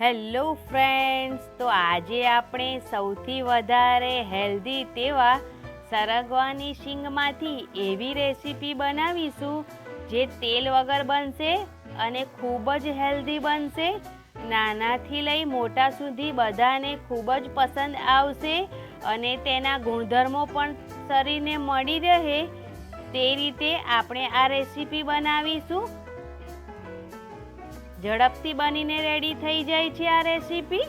Hello friends, તો આજે આપણે સૌથી વધારે હેલ્ધી તેવા સરગવાની શીંગમાંથી એવી રેસીપી બનાવીશું જે તેલ વગર બનશે અને ખૂબ જ હેલ્ધી બનશે. નાનાથી લઈ મોટા સુધી બધાને ખૂબ જ પસંદ આવશે અને તેના ગુણધર્મો પણ શરીરને મળી રહે. તે રીતે આપણે આ રેસીપી બનાવીશું. ઝડપથી બનીને રેડી થઈ જાય છે આ રેસીપી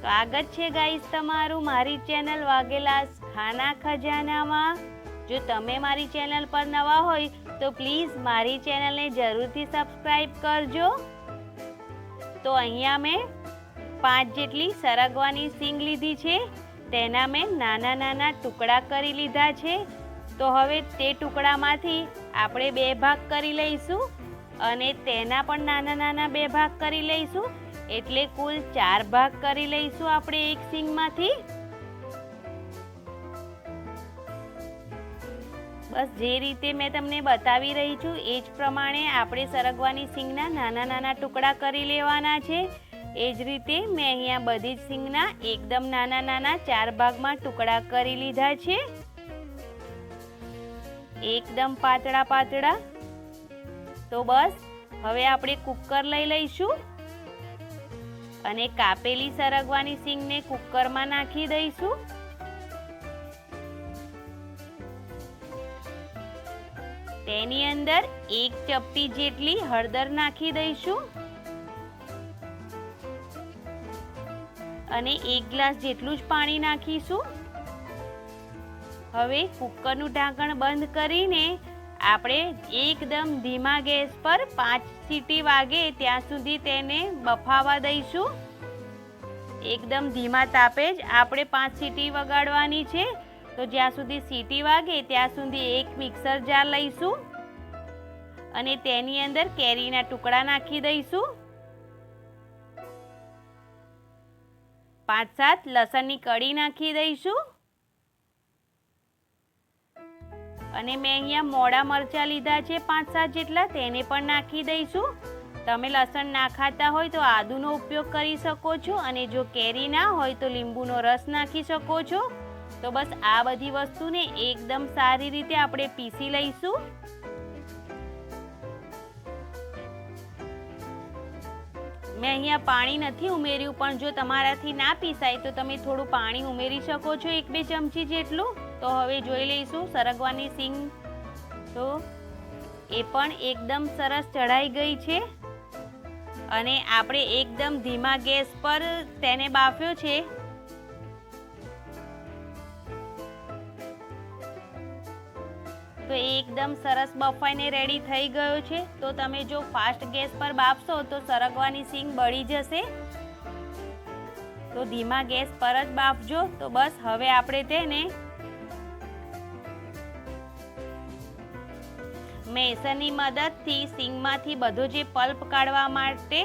સ્વાગત છે ગાઈસ તમારું મારી ચેનલ વાઘેલાસ ખાના ખજાનામાં. જો તમે મારી ચેનલ પર નવા હોય, તો પ્લીઝ મારી ચેનલને જરૂરથી સબસ્ક્રાઈબ કરજો. તો અહીંયા મેં પાંચ જેટલી સરગવાની સિંગ લીધી છે, તેના મેં નાના નાના ટુકડા કરી લીધા છે. તો હવે તે ટુકડામાંથી આપણે બે ભાગ કરી લઈશું. અને તેના પણ નાના નાના બે ભાગ કરી લઈશું. એટલે કુલ ચાર ભાગ કરી લઈશું આપણે એક સિંગમાંથી. બસ જે રીતે મેં તમને બતાવી રહી છું એ જ પ્રમાણે આપણે સરગવાની સિંગના નાના નાના ટુકડા કરી લેવાના છે. એ જ રીતે મેં અહીંયા બધી જ સિંગના એકદમ નાના નાના ચાર ભાગમાં ટુકડા કરી લીધા છે. એકદમ પાતળા પાતળા. તો બસ, હવે આપણે કુકર લઈ લઈશું અને કાપેલી સરગવાની સિંગને કુકરમાં નાખી દઈશું. તેની અંદર એક ચપટી જેટલી હળદર નાખી દઈશું અને એક ગ્લાસ જેટલું જ પાણી નાખીશું. હવે કુકરનું ઢાંકણ બંધ કરીને આપણે એકદમ ધીમા ગેસ પર પાંચ સીટી વાગે ત્યાં સુધી તેને બફાવા દઈશું. એકદમ ધીમા તાપે જ આપણે પાંચ સીટી વગાડવાની છે. તો જ્યાં સુધી સીટી વાગે ત્યાં સુધી એક મિક્સર જાર લઈશું. અને તેની અંદર કેરીના ટુકડા નાખી દઈશું. પાંચ સાત લસણની કડી નાખી દઈશું. અને મેં અહીંયા મોડા મરચાં લીધા છે, પાંચ સાત જેટલા, તેને પણ નાખી દઈશું. તમે લસણ ના ખાતા હોય તો આદુનો ઉપયોગ કરી શકો છો અને જો કેરી ના હોય તો લીંબુનો રસ નાખી શકો છો. તો બસ આ બધી વસ્તુને એકદમ સારી રીતે આપણે પીસી લઈશું. મેં અહીંયા પાણી નથી ઉમેર્યું, પણ જો તમારાથી ના પીસાય તો તમે થોડું પાણી ઉમેરી શકો છો, એક બે ચમચી જેટલું. તો હવે જોઈ લઈશું સરગવાની સિંગ. તો એ પણ એકદમ સરસ ચઢાઈ ગઈ છે. અને આપણે એકદમ ધીમા ગેસ પર તેને બાફ્યો છે. તો એકદમ સરસ બફાઈને રેડી થઈ ગયો છે. તો તમે જો ફાસ્ટ ગેસ પર બાફશો તો સરગવાની સિંગ બળી જશે. તો ધીમા ગેસ પર જ બાફજો. તો બસ હવે આપણે તેને મેસરની મદદથી સિંગમાંથી બધો જે પલ્પ કાઢવા માટે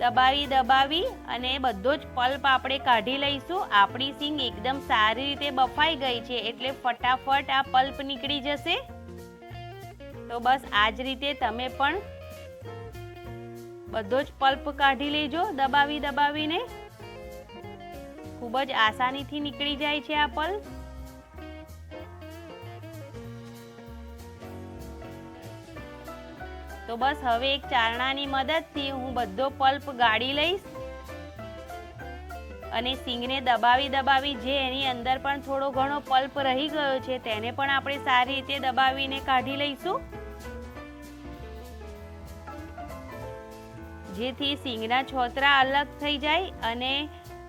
દબાવી દબાવી અને બધો જ પલ્પ આપણે કાઢી લઈશું. આપણી સિંગ એકદમ સારી રીતે બફાઈ ગઈ છે એટલે ફટાફટ આ પલ્પ નીકળી જશે. તો બસ આ જ રીતે તમે પણ બધો જ પલ્પ કાઢી લેજો દબાવી દબાવીને. ખૂબ જ આસાનીથી નીકળી જાય છે આ પલ્પ. તો બસ હવે એક ચારણાની મદદથી હું બધો પલ્પ ગાળી લઈશ અને સિંગને દબાવી દબાવી જે એની અંદર પણ થોડો ઘણો પલ્પ રહી ગયો છે તેને પણ આપણે સારી રીતે દબાવીને કાઢી લઈશું. જેથી સિંગના છોતરા અલગ થઈ જાય અને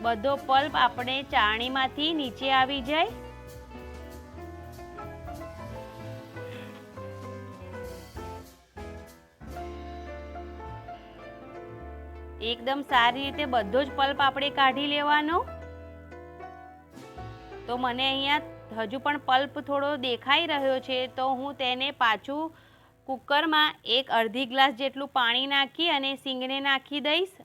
બધો પલ્પ આપણે ચાણીમાંથી નીચે આવી જાય. એકદમ સારી રીતે બધો જ પલ્પ આપણે કાઢી લેવાનો. તો મને અહીંયા હજુ પણ પલ્પ થોડો દેખાઈ રહ્યો છે, તો હું તેને પાછું કુકરમાં એક અડધી ગ્લાસ જેટલું પાણી નાખી અને સિંગને નાખી દઈશ.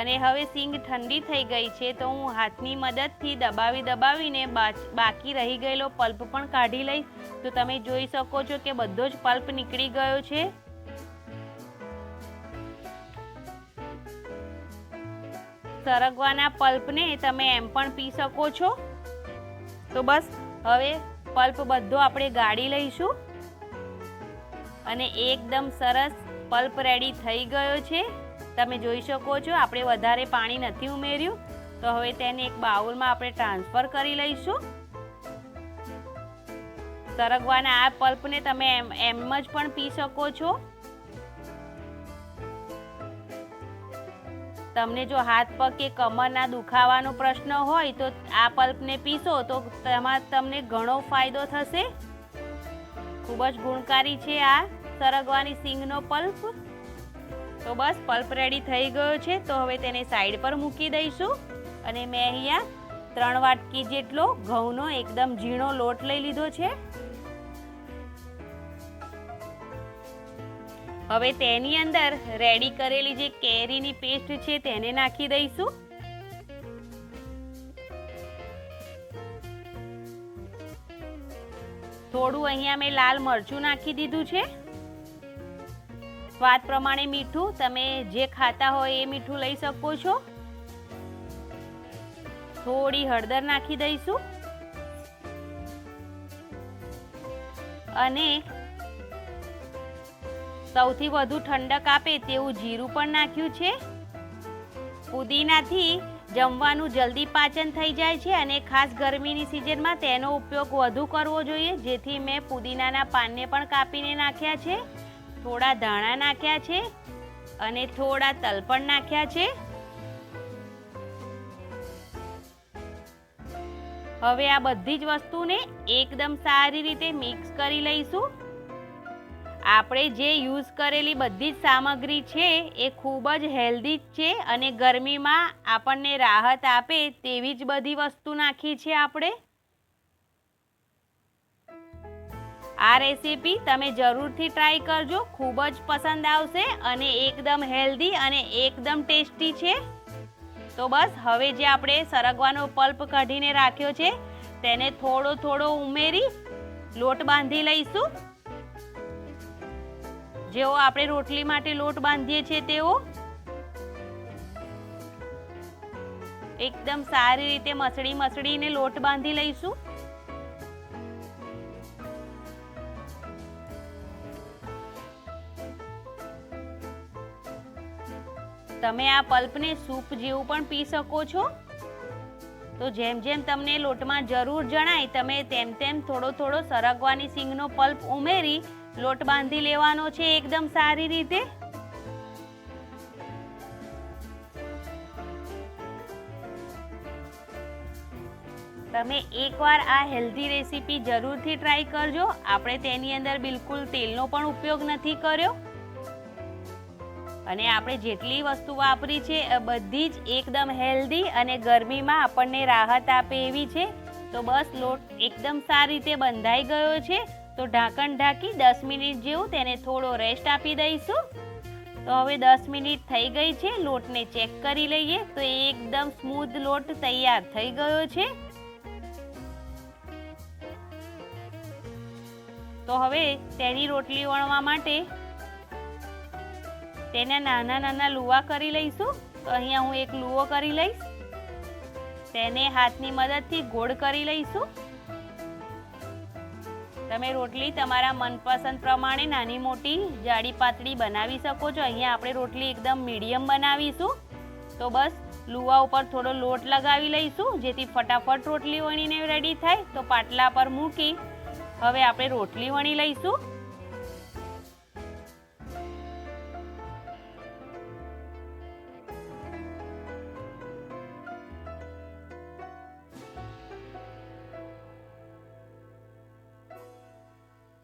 અને હવે સિંગ ઠંડી થઈ ગઈ છે, તો હું હાથની મદદથી દબાવી દબાવીને બાકી રહી ગયેલો પલ્પ પણ કાઢી લઈશ. તો તમે જોઈ શકો છો કે બધો જ પલ્પ નીકળી ગયો છે. સરગવાના પલ્પને તમે એમ પણ પી શકો છો. તો બસ, હવે પલ્પ બધો આપણે ગાળી લઈશું. અને એકદમ સરસ પલ્પ રેડી થઈ ગયો છે. તમે જોઈ શકો છો, આપણે વધારે પાણી નથી ઉમેર્યું. તો હવે તેને એક બાઉલમાં આપણે ટ્રાન્સફર કરી લઈશું. સરગવાના આ પલ્પને તમે એમ એમ જ પણ પી શકો છો. તમને જો હાથ પગ કે કમરના દુખાવાનો પ્રશ્ન હોય તો આ પલ્પને પીશો તો તેમાં તમને ઘણો ફાયદો થશે. ખૂબ જ ગુણકારી છે આ સરગવાની સિંગનો પલ્પ. તો બસ, પલ્પ રેડી થઈ ગયો છે. તો હવે તેને સાઈડ પર મૂકી દઈશું. અને મેં અહીંયા ત્રણ વાટકી જેટલો ઘઉંનો એકદમ ઝીણો લોટ લઈ લીધો છે. હવે તેની અંદર રેડી કરેલી જે કેરીની પેસ્ટ છે તેને નાખી દઈશું. થોડું અહીંયા મેં લાલ મરચું નાખી દીધું છે. સ્વાદ પ્રમાણે મીઠું તમે જે ખાતા હોય એ મીઠું લઈ શકો છો. થોડી હળદર નાખી દઈશું. અને સૌથી વધુ ઠંડક આપે તેવું જીરું પણ નાખ્યું છે. પુદીનાથી જમવાનું જલ્દી પાચન થઈ જાય છે અને ખાસ ગરમીની સિઝનમાં તેનો ઉપયોગ વધુ કરવો જોઈએ, જેથી મેં પુદીનાના પાનને પણ કાપીને નાખ્યા છે. થોડા ધાણા નાખ્યા છે અને થોડા તલ પણ નાખ્યા છે. હવે આ બધી જ વસ્તુને એકદમ સારી રીતે મિક્સ કરી લઈશું. આપણે જે યુઝ કરેલી બધી જ સામગ્રી છે, એ ખૂબ જ હેલ્ધી છે અને ગરમીમાં આપણને રાહત આપે તેવી જ બધી વસ્તુ નાખી છે આપણે. આ રેસીપી તમે જરૂરથી ટ્રાય કરજો, ખૂબ જ પસંદ આવશે અને એકદમ હેલ્ધી અને એકદમ ટેસ્ટી છે. તો બસ, હવે જે આપણે સરગવાનો પલ્પ કાઢીને રાખ્યો છે, તેને થોડો થોડો ઉમેરી લોટ બાંધી લઈશું. જેવો આપણે રોટલી માટે લોટ બાંધીએ છીએ તેવો એકદમ સારી રીતે મસળી મસળીને લોટ બાંધી લઈશું. તમે આ પલ્પને સૂપ જેવું પણ પી શકો છો. તો જેમ જેમ તમને લોટમાં જરૂર જણાય, તમે તેમ તેમ થોડો થોડો સરગવાની સિંગનો પલ્પ ઉમેરી લોટ બાંધી લેવાનો છે એકદમ સારી રીતે. તમે એકવાર આ હેલ્ધી રેસીપી જરૂરથી ટ્રાય કરજો. આપણે તેની અંદર બિલકુલ તેલનો પણ ઉપયોગ નથી કર્યો. અને આપણે જેટલી વસ્તુ વાપરી છે બધી જ એકદમ હેલ્ધી અને ગરમીમાં આપણને રાહત આપે એવી છે. તો બસ, લોટ એકદમ સારી રીતે બંધાઈ ગયો છે. તો ઢાંકણ ઢાંકી દસ મિનિટ જેવું તેને થોડો રેસ્ટ આપી દઈશું. તો હવે દસ મિનિટ થઈ ગઈ છે, લોટને ચેક કરી લઈએ. તો એકદમ સ્મૂથ લોટ તૈયાર થઈ ગયો છે. તો હવે તેની રોટલી વણવા માટે તેને નાના નાના લુવા કરી લઈશું. તો અહીંયા હું એક લુવો કરી લઈશ. તેને હાથની મદદથી ગોળ કરી લઈશું. તમે રોટલી તમારા મનપસંદ પ્રમાણે નાની મોટી જાડી પાતળી બનાવી શકો છો. અહીંયા આપણે રોટલી એકદમ મીડિયમ બનાવીશું. તો બસ, લુવા ઉપર થોડો લોટ લગાવી લઈશું, જેથી ફટાફટ રોટલી વણીને રેડી થાય. તો પાટલા પર મૂકી હવે આપણે રોટલી વણી લઈશું.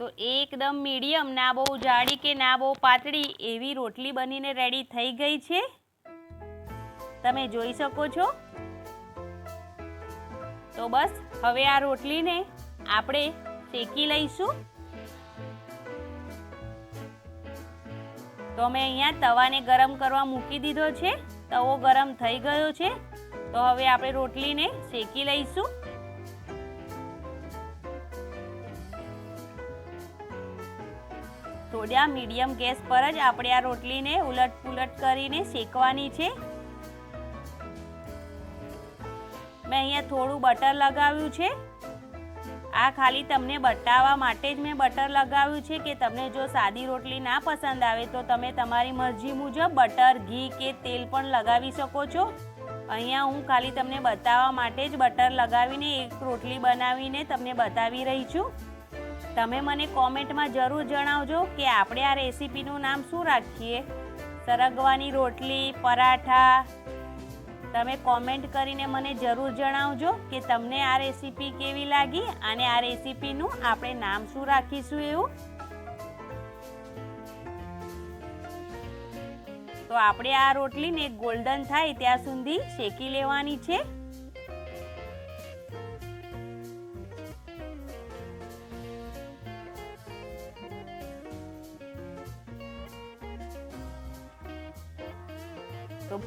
તો એકદમ મીડિયમ, ના બહુ જાડી કે ના બહુ પાતળી એવી રોટલી બનીને રેડી થઈ ગઈ છે. તમે જોઈ શકો છો. તો બસ, હવે આ રોટલીને આપણે શેકી લઈશું. તો મેં અહીંયા તવાને ગરમ કરવા મૂકી દીધો છે. તવો ગરમ થઈ ગયો છે. તો હવે આપણે રોટલીને શેકી લઈશું. થોડા મીડિયમ ગેસ પર જ આપણે આ રોટલીને ઉલટ પુલટ કરીને શેકવાની છે. મેં અહીંયા થોડું બટર લગાવ્યું છે. આ ખાલી તમને બતાવવા માટે જ મેં બટર લગાવ્યું છે કે તમને જો સાદી રોટલી ના પસંદ આવે તો તમે તમારી મરજી મુજબ બટર, ઘી કે તેલ પણ લગાવી શકો છો. અહીંયા હું ખાલી તમને બતાવવા માટે જ બટર લગાવીને એક રોટલી બનાવીને તમને બતાવી રહી છું. તમે મને કોમેન્ટમાં જરૂર જણાવજો કે આપણે આ રેસીપીનું નામ શું રાખીએ? સરગવાની રોટલી, પરાઠા. તમે કોમેન્ટ કરીને મને જરૂર જણાવજો કે તમને આ રેસીપી કેવી લાગી અને આ રેસીપીનું આપણે નામ શું રાખીશું એવું. તો આપણે આ રોટલીને ગોલ્ડન થાય ત્યાં સુધી શેકી લેવાની છે. તો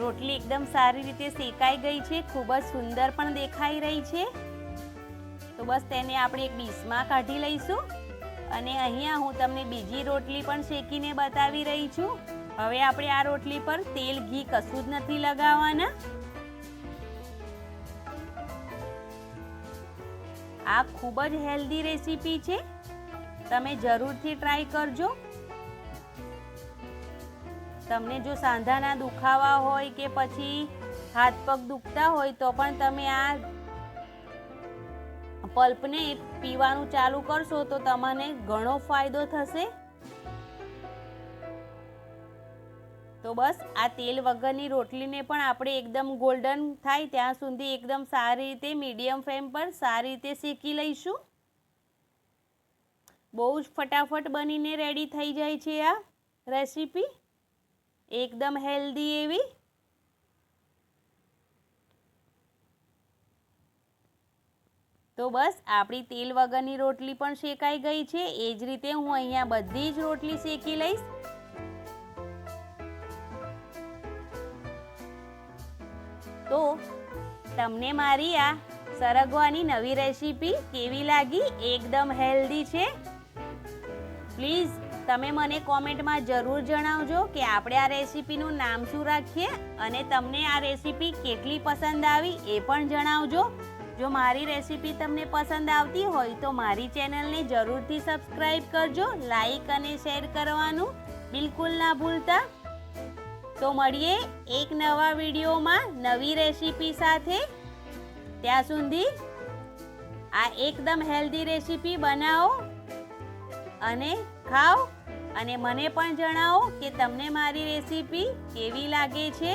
રોટલી એકદમ સારી રીતે શેકાઈ ગઈ છે, ખૂબ જ સુંદર પણ દેખાઈ રહી છે. તો બસ તેને આપણે એક ડીશમાં કાઢી લઈશું અને અહીંયા હું તમને બીજી રોટલી પણ શેકીને બતાવી રહી છું. હવે આપણે આ રોટલી પર તેલ, ઘી કશું જ નથી લગાવવાના. આ ખૂબ જ હેલ્ધી રેસીપી છે. તમે જરૂરથી ટ્રાય કરજો. તમને જો સાંધાના દુખાવા હોય કે પછી હાથ પગ દુખતા હોય તો પણ તમે આ પલ્પને પીવાનું ચાલુ કરશો તો તમને ઘણો ફાયદો થશે. તો બસ, આ તેલ વગરની રોટલીને પણ આપણે એકદમ ગોલ્ડન થાય ત્યાં સુધી એકદમ સારી રીતે મીડિયમ ફ્લેમ પર સારી રીતે શેકી લઈશું. બહુ જ ફટાફટ બનીને રેડી થઈ જાય છે આ રેસીપી એકદમ હેલ્ધી એવી. તો બસ, આપણી તેલ વગરની રોટલી પણ શેકાઈ ગઈ છે. એ જ રીતે હું અહીંયા બધી જ રોટલી શેકી લઈશ. તો તમને મારી આ સરગવાની નવી રેસીપી કેવી લાગી? એકદમ હેલ્ધી છે. પ્લીઝ તમે મને કોમેન્ટમાં જરૂર જણાવજો કે આપણે આ રેસીપીનું નામ શું રાખીએ અને તમને આ રેસીપી કેટલી પસંદ આવી એ પણ જણાવજો. જો મારી રેસીપી તમને પસંદ આવતી હોય તો મારી ચેનલને જરૂરથી સબસ્ક્રાઈબ કરજો, લાઈક અને શેર કરવાનું બિલકુલ ના ભૂલતા. તો મળીએ એક નવા વિડીયોમાં નવી રેસીપી સાથે. ત્યાં સુધી આ એકદમ હેલ્ધી રેસીપી બનાવો અને ખાઓ. અને મને પણ જણાવો કે તમને મારી રેસીપી કેવી લાગે છે.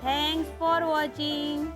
Thanks for watching